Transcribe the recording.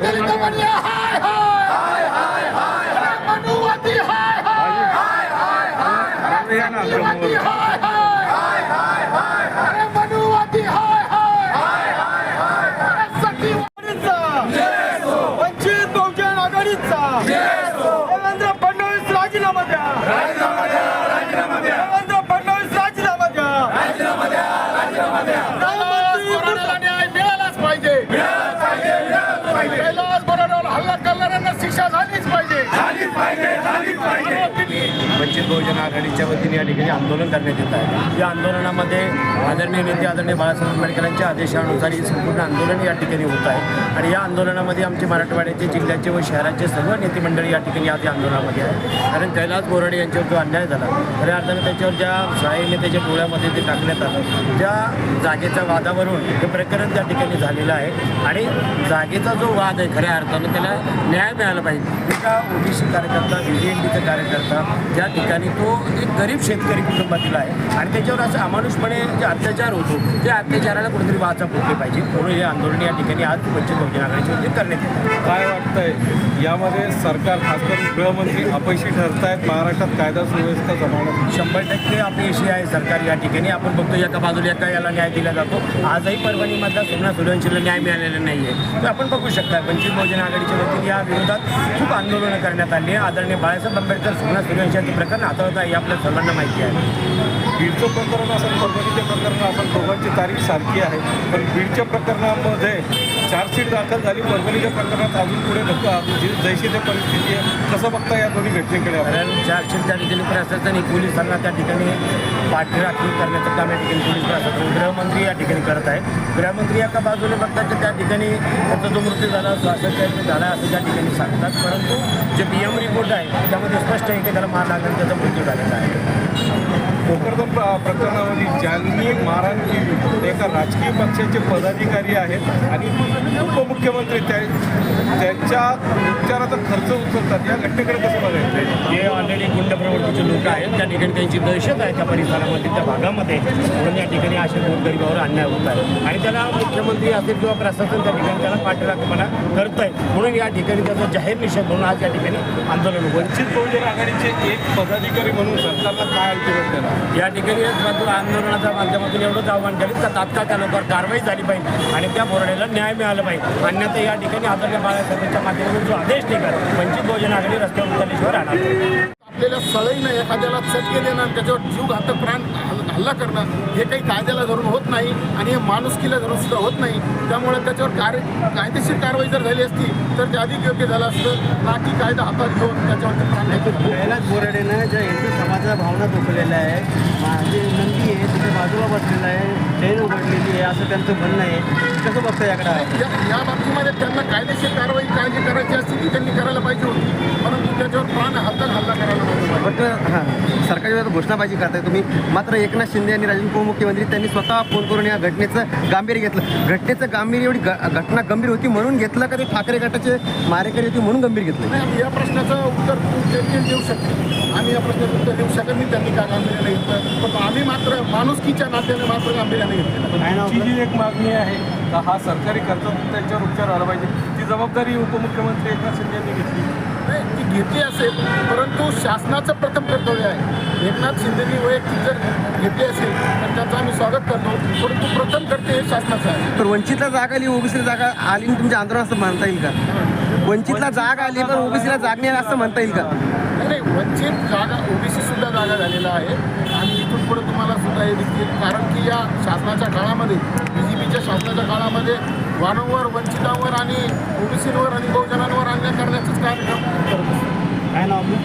Deliver me. Vanchit Bahujan आघाडीच्या वतीने या ठिकाणी आंदोलन करण्यात येत आहे. या आंदोलनामध्ये आदरणीय नेते आदरणीय बाळासाहेब आंबेडकरांच्या आदेशानुसार हे संपूर्ण आंदोलन या ठिकाणी होत आहे. आणि या आंदोलनामध्ये आमचे मराठवाड्याचे जिल्ह्याचे व शहराचे सर्व नेते मंडळी या ठिकाणी आज या आंदोलनामध्ये आहे कारण कैलास बोराडे यांच्यावर जो अन्याय झाला खऱ्या अर्थानं त्याच्यावर ज्या सहाय्य त्याच्या डोळ्यामध्ये ते टाकण्यात आलं त्या जागेच्या वादावरून हे प्रकरण त्या ठिकाणी झालेलं आहे. आणि जागेचा जो वाद आहे खऱ्या अर्थानं त्याला न्याय मिळाला पाहिजे. एका ओबीसी कार्यकर्ता बी डी एन डीचा कार्यकर्ता ज्या ठिकाणी तो एक गरीब शेतकरी कुटुंबातील आहे. आणि त्याच्यावर असं अमानुषपणे जे अत्याचार होतो त्या अत्याचाराला कुठेतरी वाचा फुटली पाहिजे. म्हणून हे आंदोलन या ठिकाणी आज वंचित बहुजन आघाडीच्या वतीने करण्यात येत आहे. काय वाटतंय? यामध्ये सरकार खास करून गृहमंत्री अपयशी ठरत आहेत महाराष्ट्रात कायदा सुव्यवस्था जमावण्यात शंभर टक्के अपयशी आहे सरकार या ठिकाणी. आपण बघतो एका बाजूला एका याला न्याय दिला जातो. आजही परभणीमधला सोमनाथ सूर्यवंशीला न्याय मिळालेला नाही आहे तर आपण बघू शकता वंचित बहुजन आघाडीच्या वतीने या विरोधात खूप आंदोलनं करण्यात आली आहे. आदरणीय बाळासाहेब आंबेडकर सोमनाथ सूर्यवंशाचं प्रकरण हाताळत आहे हे आपल्या सर्वांना माहिती आहे. बीडचं प्रकरण असेल परभणीचे प्रकरण असेल दोघांची तारीख सारखी आहे. पण बीडच्या प्रकरणामध्ये चार्जशीट दाखल झाली परभणीच्या प्रकरणात अजून पुढे नको जी- जैशी ते परिस्थिती आहे कसं बघता या दोन्ही घटनेकडे आपण? कारण चारशे त्या ठिकाणी प्रशासन पोलिसांना त्या ठिकाणी पाठराखणी करण्याचं काम या ठिकाणी पोलीस प्रशासन गृहमंत्री या ठिकाणी करत आहे. गृहमंत्री एका बाजूने बघतात की त्या ठिकाणी त्याचा जो मृत्यू झाला श्वासोच्छवास झाला असं त्या ठिकाणी सांगतात. परंतु जे पी एम रिपोर्ट आहे त्यामध्ये स्पष्ट आहे की त्याला मार लागल्याने त्याचा मृत्यू झालेला आहे. भोकरदन प्र- प्रकरणामध्ये ज्यांनी मारहाण केली ते एका राजकीय पक्षाचे पदाधिकारी आहेत आणि उपमुख्यमंत्री त्या त्यांच्या उपचाराचा खर्च उचलतात. या घटनेकडे कसं बघायचं? जे ऑलरेडी गुंड प्रवृत्तीचे लोक आहेत. त्या ठिकाणी त्यांची दहशत आहे त्या परिसरामध्ये त्या भागामध्ये. म्हणून या ठिकाणी अशा गोरगरिबावर अन्याय होत आहे. आणि त्याला मुख्यमंत्री असेल किंवा प्रशासन त्या ठिकाणी त्याला पाठराखपणा करत आहे म्हणून या ठिकाणी त्याचा जाहीर निषेध म्हणून आज या ठिकाणी आंदोलन वंचित बहुजन आघाडीचे एक पदाधिकारी म्हणून सरकारला काय अल्टिमेट देणार? या ठिकाणी आंदोलनाच्या माध्यमातून एवढंच आव्हान केलं तर तात्काळ त्या लोकांवर कारवाई झाली पाहिजे आणि त्या बोर्डेला न्याय मिळाला पाहिजे अन्यथा या ठिकाणी आदरणीय बाळासाहेबांच्या माध्यमातून जो आदेश निघाला वंचित बहुजन आघाडी रस्त्यावर उतरल्याशिवाय राहणार नाही. आपल्याला सळईनं एखाद्याला चटके देणार त्याच्यावर जीव घातक प्राण हल्ला करणं हे काही कायद्याला धरून होत नाही आणि हे माणुसकीला धरून सुद्धा होत नाही. त्यामुळे त्याच्यावर कार्य कायदेशीर कारवाई जर झाली असती तर ते अधिक योग्य झालं असतं. ना की कायदा हातात घेऊन त्याच्यावरती प्राण घ्यायचं कैलास बोराडेनं ज्या हिंदू समाजाच्या भावना दुखवलेल्या आहे माझे नंदी आहे तिथे बाजूला बसलेला आहे ट्रेन उघडलेली आहे असं त्यांचं म्हणणं आहे. कसं बघता याकडे आहे या या बाबतीमध्ये त्यांना कायदेशीर कारवाई काय जी करायची असती ती त्यांनी करायला पाहिजे होती. परंतु त्याच्यावर प्राण हातात हल्ला करायला पाहिजे. बट हां. सरकारच्या विरोधात घोषणाबाजी करताय तुम्ही. मात्र एकनाथ शिंदे आणि राजन उपमुख्यमंत्री त्यांनी स्वतः फोन करून या घटनेचं गांभीर्य घेतलं. घटनेचं गांभीर्य एवढी ग- घटना गंभीर होती म्हणून घेतलं का ते ठाकरे गटाचे मारेकरी होती म्हणून गंभीर घेतलं? नाही आम्ही या प्रश्नाचं उत्तर देऊ शकतो. आम्ही या प्रश्नाचं उत्तर देऊ शकत नाही त्यांनी का गांभीर्याने घेतलं. पण आम्ही मात्र माणुसकीच्या नात्याने मात्र गांभीर्याने घेतलेलं. तुमची जी एक मागणी आहे का हा सरकारी खर्चातून त्यांच्यावर उपचार झाला पाहिजे ती जबाबदारी उपमुख्यमंत्री एकनाथ शिंदे यांनी घेतली. नाही घेतली असेल परंतु शासनाचं प्रथम कर्तव्य आहे. एकनाथ शिंदेनी वैयक्तिक जर घेतली असेल तर त्याचं आम्ही स्वागत करतो. परंतु प्रथम कर्तव्य हे शासनाचं आहे. तर वंचितला जागा आली ओबीसीला जागा आली तुमच्या आंदोलन असं म्हणता येईल का? वंचितला जागा आली पण ओबीसीला जाग नाही असं म्हणता येईल का? नाही वंचित जागा ओबीसी सुद्धा जागा झालेला आहे. आणि इथून पुढे तुम्हाला सुद्धा हे दिसतील. कारण की या शासनाच्या काळामध्ये बी जे पीच्या शासनाच्या काळामध्ये वारंवार वंचितांवर आणि ओबीसीवर आणि बहुजनांवर अन्याय करण्याचंच कार्यक्रम करत असतो